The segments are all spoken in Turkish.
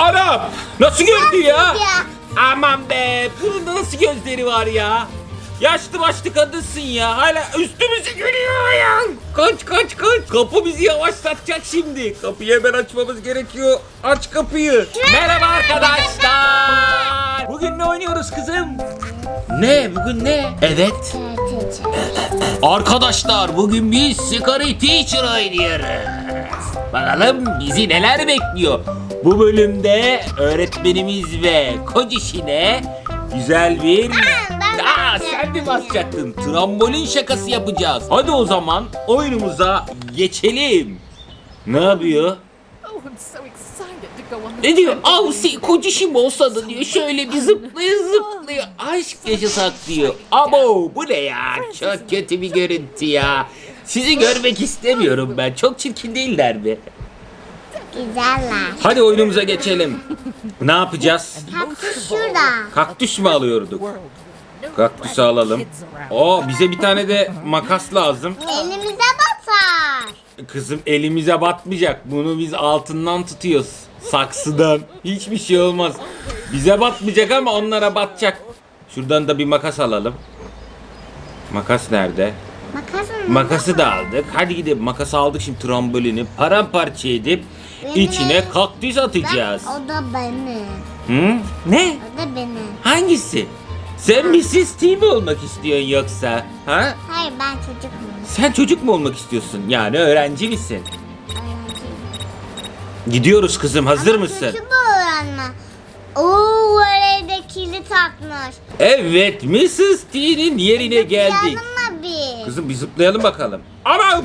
Anam! Nasıl gördü ya? Aman be! Bunun nasıl gözleri var ya? Yaşlı başlı kadınsın ya. Hala üstümüzü görüyor ya. Kaç kaç kaç. Kapı bizi yavaşlatacak şimdi. Kapıyı hemen açmamız gerekiyor. Aç kapıyı. Merhaba arkadaşlar. Bugün ne oynuyoruz kızım? Ne? Bugün ne? Evet. Arkadaşlar bugün biz Scary Teacher oynuyoruz. Bakalım bizi neler bekliyor. Bu bölümde öğretmenimiz ve kocişine güzel bir... Aa, sen mi basacaktın? Trambolin şakası yapacağız. Hadi o zaman oyunumuza geçelim. Ne yapıyor? Oh, Ne diyor? Avsi kocişim olsa da diyor şöyle bir zıplıyor zıplıyor. Aşk yaşasak diyor. Abo bu ne ya? Çok kötü bir görüntü ya. Sizi görmek istemiyorum ben. Çok çirkin değiller mi? Güzeller. Hadi oyunumuza geçelim. Ne yapacağız? Kaktüs şurada. Kaktüs mü alıyorduk? Kaktüsü alalım. Oo bize bir tane de makas lazım. Elimize batar. Kızım elimize batmayacak. Bunu biz altından tutuyoruz. Saksıdan. Hiçbir şey olmaz. Bize batmayacak ama onlara batacak. Şuradan da bir makas alalım. Makas nerede? Makas mı? Makası da aldık. Hadi gidelim. Makas aldık şimdi trambolini paramparça edip Benim içine elim- kaktüs atacağız. O da benim. Hı? Ne? O da benim. Hangisi? Sen Mrs. T mi olmak istiyorsun yoksa? Ha? Hayır ben çocuk muyum? Sen çocuk mu olmak istiyorsun? Yani öğrenci misin? Öğrenciyim. Gidiyoruz kızım. Hazır mısın? Kötü bu öğrenme. Oo evde kilit takmış. Evet, Mrs. T'nin yerine geldik. Kızım bir zıplayalım bakalım. Anam!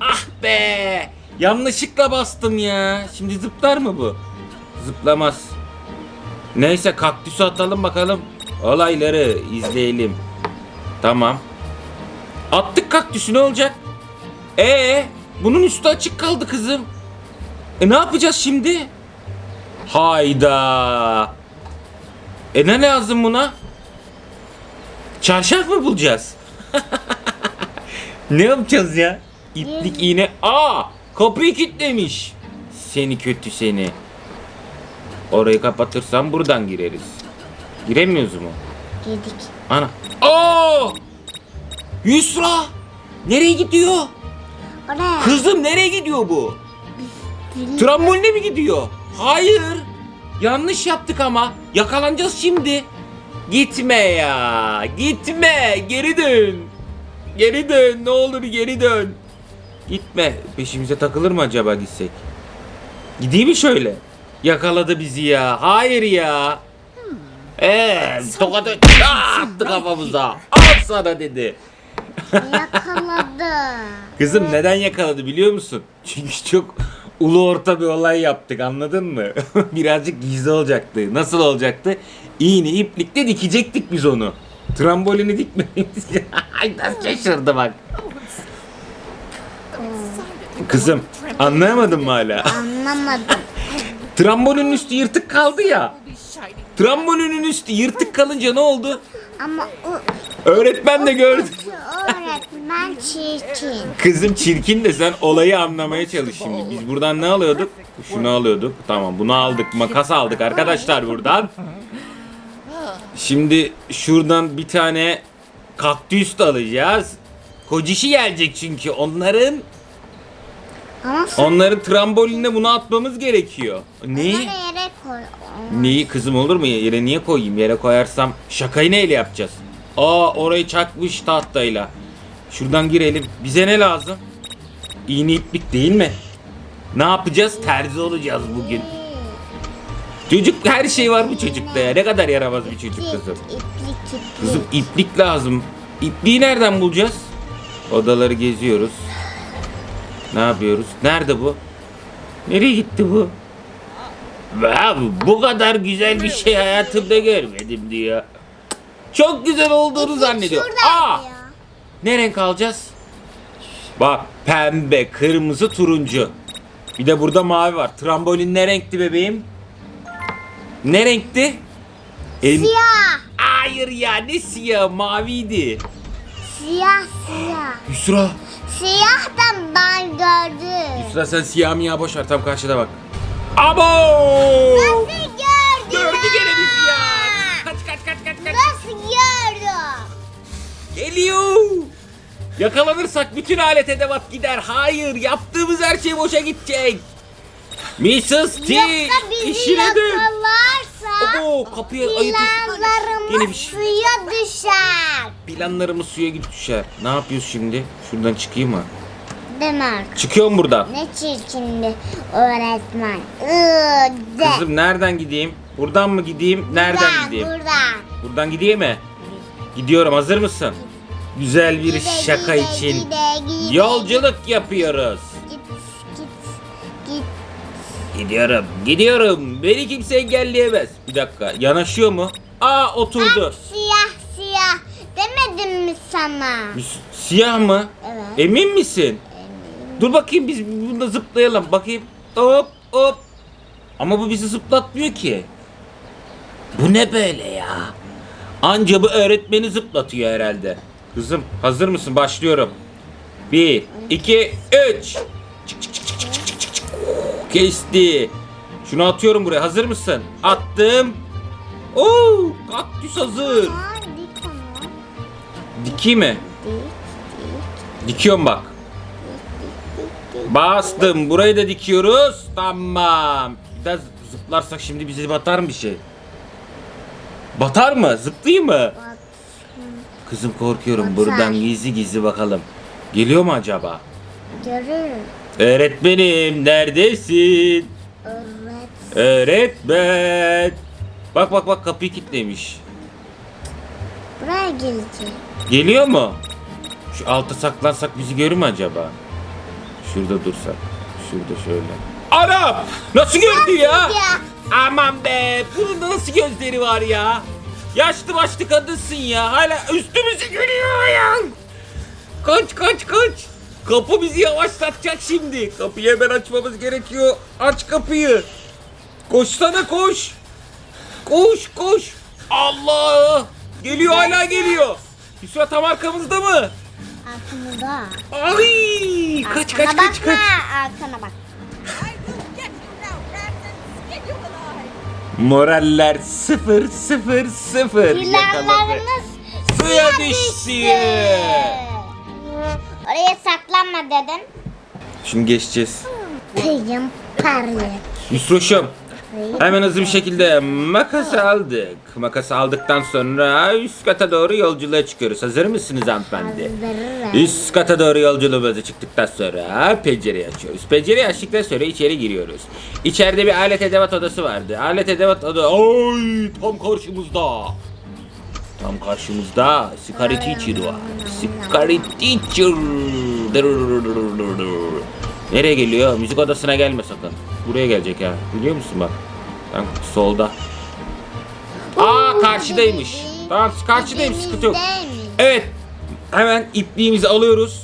Ah be! Yanlışlıkla bastım ya. Şimdi zıplar mı bu? Zıplamaz. Neyse kaktüsü atalım bakalım. Olayları izleyelim. Tamam. Attık kaktüsü ne olacak? Ee, bunun üstü açık kaldı kızım. E ne yapacağız şimdi? Hayda. E ne lazım buna? Çarşaf mı bulacağız? ne yapacağız ya? İplik iğne. Aa! Kapıyı kilitlemiş. Seni kötü seni. Orayı kapatırsam buradan gireriz. Giremiyoruz mu? Yedik. Ana. Aa! Yusra! Nereye gidiyor? Oraya. Kızım nereye gidiyor bu? Tramboline mi gidiyor? Hayır. Yanlış yaptık ama. Yakalanacağız şimdi. Gitme ya. Gitme. Geri dön. Geri dön. Ne olur geri dön. Gitme. Peşimize takılır mı acaba gitsek? Gideyim mi şöyle? Yakaladı bizi ya. Hayır ya. Eee tokadı Aa, attı kafamıza. Al sana dedi. Yakaladı. Kızım neden yakaladı biliyor musun? Çünkü çok ulu orta bir olay yaptık anladın mı? Birazcık gizli olacaktı. Nasıl olacaktı? İğne iplikle dikecektik biz onu. Trambolini dikmemiz. Ay nasıl şaşırdı bak. Kızım anlayamadın mı hala? Anlamadım. Trambolinin üstü yırtık kaldı ya. Trambolinin üstü yırtık kalınca ne oldu? Ama o Öğretmen de gördü. öğretmen çirkin. Kızım çirkin de sen olayı anlamaya çalış şimdi. Biz buradan ne alıyorduk? Şunu alıyorduk. Tamam bunu aldık. Makas aldık arkadaşlar buradan. Şimdi şuradan bir tane kaktüs de alacağız. Kocişi gelecek çünkü onların Ama sen onların trambolinine bunu atmamız gerekiyor. Neyi? bunları yere koy. Neyi kızım olur mu? Yere niye koyayım? Yere koyarsam şakayı neyle yapacağız? Aa orayı çakmış tahtayla. Şuradan girelim. Bize ne lazım? İğne iplik değil mi? Ne yapacağız? Terzi olacağız bugün. Çocuk her şey var bu çocukta ya. Ne kadar yaramaz bir çocuk kızım. iplik, iplik. Kızım iplik lazım. İpliği nereden bulacağız? Odaları geziyoruz. Ne yapıyoruz? Nerede bu? Nereye gitti bu? Abi bu kadar güzel bir şey hayatımda görmedim diyor. Çok güzel olduğunu zannediyor. Aa! Ne renk alacağız? Bak pembe, kırmızı, turuncu. Bir de burada mavi var. Trambolin ne renkti bebeğim? Ne renkti? El... Siyah. Hayır ya ne siyah maviydi. Siyah siyah. Yusra. Siyah da ben gördüm. Yusra sen siyah mı ya boş ver tam karşıda bak. Abo! Nasıl gördün? Gördü gene bir siyah. Kaç kaç kaç kaç kaç. Nasıl gördün? Geliyor. Yakalanırsak bütün alet edevat gider. Hayır yaptığımız her şey boşa gidecek. Mrs. T Yoksa bizi işine dön. yakalarsa Abo ayıp. Yine planlarımız şey. suya düşer. Planlarımız suya gidip düşer. Ne yapıyoruz şimdi? Şuradan çıkayım mı? Demek. Çıkıyorum buradan. Ne çirkin bir öğretmen. Iı, de. Kızım nereden gideyim? Buradan mı gideyim? Nereden Buradan, gideyim? Buradan. Buradan gideyim mi? Gidiyorum. Hazır mısın? Güzel bir Gide, şaka gide, için gide, gide, yolculuk yapıyoruz. Gidiyorum. Gidiyorum. Beni kimse engelleyemez. Bir dakika. Yanaşıyor mu? Aa oturdu. Siyah siyah. Demedim mi sana? S- Siyah mı? Evet. Emin misin? Dur bakayım biz bunda zıplayalım. Bakayım. Hop hop. Ama bu bizi zıplatmıyor ki. Bu ne böyle ya? Anca bu öğretmeni zıplatıyor herhalde. Kızım hazır mısın? Başlıyorum. Bir, iki, üç. Kesti. Şunu atıyorum buraya. Hazır mısın? Attım. Oo, kaktüs hazır. Aa, dik onu. Dikeyim mi? Dik, dik, Dikiyorum bak. Bastım. Burayı da dikiyoruz. Tamam. Bir daha zıplarsak şimdi bize batar mı bir şey? Batar mı? Zıplayayım mı? Kızım korkuyorum. Buradan gizli gizli bakalım. Geliyor mu acaba? görür. Öğretmenim neredesin? Öğret. Öğretmen. Bak bak bak kapıyı kilitlemiş. Buraya gelecek. Geliyor mu? Şu alta saklansak bizi görür mü acaba? Şurada dursak. Şurada şöyle. Anam! Nasıl gördü ya? Aman be! Bunun da nasıl gözleri var ya? Yaşlı başlı kadınsın ya. Hala üstümüzü görüyor ya. Kaç kaç kaç. Kapı bizi yavaşlatacak şimdi. Kapıyı hemen açmamız gerekiyor. Aç kapıyı. Koşsana koş. Koş koş. Allah! Geliyor hala geliyor. Yusra tam arkamızda mı? Arkamda. Ay! Kaç kaç kaç kaç. Arkana bak. Moraller sıfır sıfır sıfır. Yakaladı. Suya düştü. Oraya saklanma dedim. Şimdi geçeceğiz. Peyim parlı. Yusroş'um hemen hızlı bir şekilde makas aldık. Makas aldıktan sonra üst kata doğru yolculuğa çıkıyoruz. Hazır mısınız hanımefendi? Hazırım. Üst kata doğru yolculuğumuza çıktıktan sonra pencereyi açıyoruz. Pencereyi açtıktan sonra içeri giriyoruz. İçeride bir alet edevat odası vardı. Alet edevat odası... Ay tam karşımızda. Tam karşımızda Scary Teacher var. Scary Teacher. Nereye geliyor? Müzik odasına gelme sakın. Buraya gelecek ya. Biliyor musun bak? Tam solda. Aa karşıdaymış. Tamam karşıdaymış sıkıntı yok. Evet. Hemen ipliğimizi alıyoruz.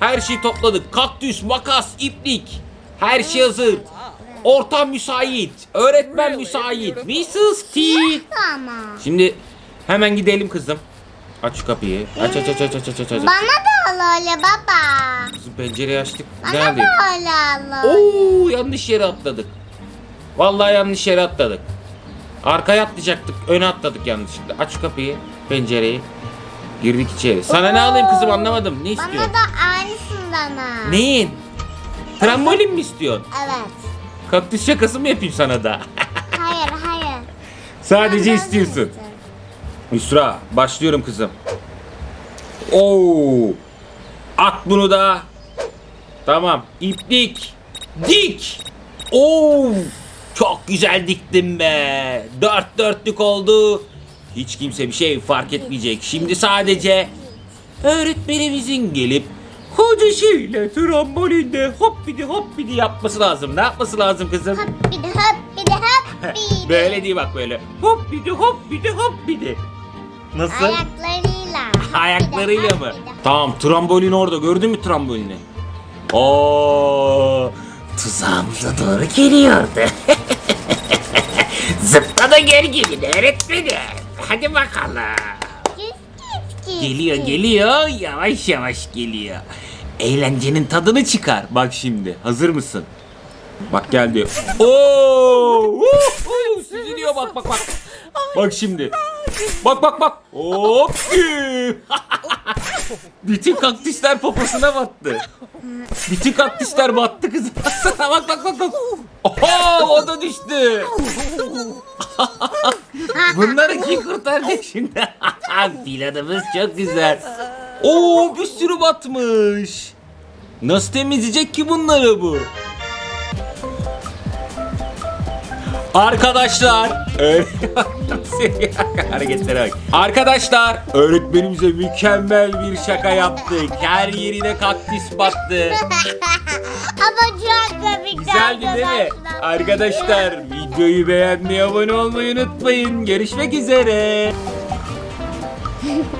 Her şeyi topladık. Kaktüs, makas, iplik. Her şey hazır. Ortam müsait. Öğretmen müsait. Mrs. T. Şimdi hemen gidelim kızım. Aç şu kapıyı. Aç aç aç aç aç aç aç. Bana da al öyle baba. Kızım pencereyi açtık. Bana alayım? da öyle al. Oo yanlış yere atladık. Vallahi yanlış yere atladık. Arkaya atlayacaktık. Öne atladık yanlışlıkla. Aç şu kapıyı. Pencereyi. Girdik içeri. Sana ne alayım kızım anlamadım. Ne Bana istiyorsun? da aynısından al. Neyin? Trambolin mi istiyorsun? Evet. Kaktüs şakası mı yapayım sana da? Hayır hayır. Sadece Ben istiyorsun. istiyorum. Yusra başlıyorum kızım. Oo! At bunu da. Tamam. İplik. Dik. Oo! Çok güzel diktim be. Dört dörtlük oldu. Hiç kimse bir şey fark etmeyecek. Şimdi sadece öğretmenimizin gelip kocasıyla trambolinde hop bidi hop bidi yapması lazım. Ne yapması lazım kızım? Hop bir de hop bir de hop bir de. böyle değil bak böyle. Hop bidi hop bidi hop bidi. Nasıl? Ayaklarıyla. Ayaklarıyla mı? Tamam trambolin orada gördün mü trambolini? Oo, tuzağımıza doğru geliyordu. Zıpla da gel gibi öğretmenim. Hadi bakalım. Geliyor geliyor yavaş yavaş geliyor. Eğlencenin tadını çıkar. Bak şimdi hazır mısın? Bak geldi. Oo! Uh, uh, süzülüyor bak bak bak. Bak şimdi. Bak bak bak. Hop. Bütün kaktüsler poposuna battı. Bütün kaktüsler battı kızım. Bak bak bak bak. Oho o da düştü. Bunları kim kurtaracak şimdi? Planımız çok güzel. Oo bir sürü batmış. Nasıl temizleyecek ki bunları bu? Arkadaşlar öğretmen- hareketlere bak. Arkadaşlar öğretmenimize mükemmel bir şaka yaptık. Her yerine kaktüs battı. Ama çok komikti Güzeldi değil mi? Arkadaşlar videoyu beğenmeyi, abone olmayı unutmayın. Görüşmek üzere.